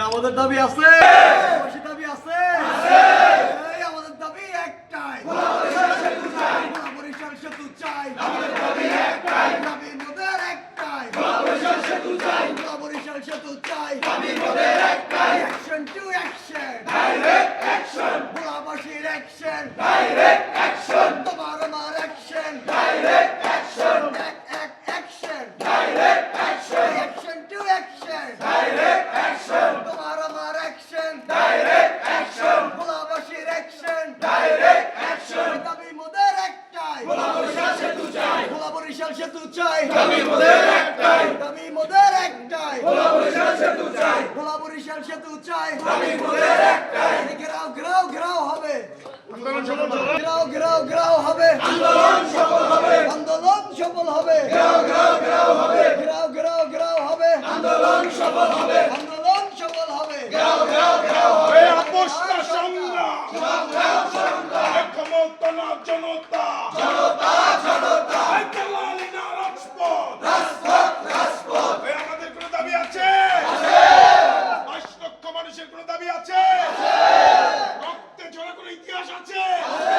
আমাদের দাবি আছে। দাবি আছে। আমাদের দাবি একটাই। সেতু চাই। দাবি মোদের একটাই। বরিশাল সেতু চাই। Action to action direct action action direct action তোমার আমার action direct action action direct action action to action তোমার আমার অ্যাকশন ডাইরেক্ট অ্যাকশন ভোলাবাসীর অ্যাকশন ডাইরেক্ট অ্যাকশন দাবি মোদের একটাই ভোলা বরিশাল সেতু চাই ভোলা বরিশাল সেতু চাই দাবি মোদের একটাই দাবি মোদের একটাই ভোলা বরিশাল সেতু চাই ভোলা বরিশাল সেতু চাই দাবি মোদের একটাই ঘেরাও ঘেরাও ঘেরাও হবে আন্দোলন সফল হবে। ঘেরাও ঘেরাও ঘেরাও হবে। আন্দোলন সফল হবে। আন্দোলন সফল হবে। ঘেরাও ঘেরাও ঘেরাও হবে। ঘেরাও ঘেরাও ঘেরাও হবে। আন্দোলন সফল হবে। আন্দোলন সফল হবে। ঘেরাও ঘেরাও ঘেরাও এই আপোষটা সংগ্রাম এই ক্ষমতা না জনতা এই দালালি না রাজপথ। এই আমাদের কোনো দাবি আছে? বাইশ লক্ষ মানুষের কোনো দাবি আছে? রক্তে কোনো আছে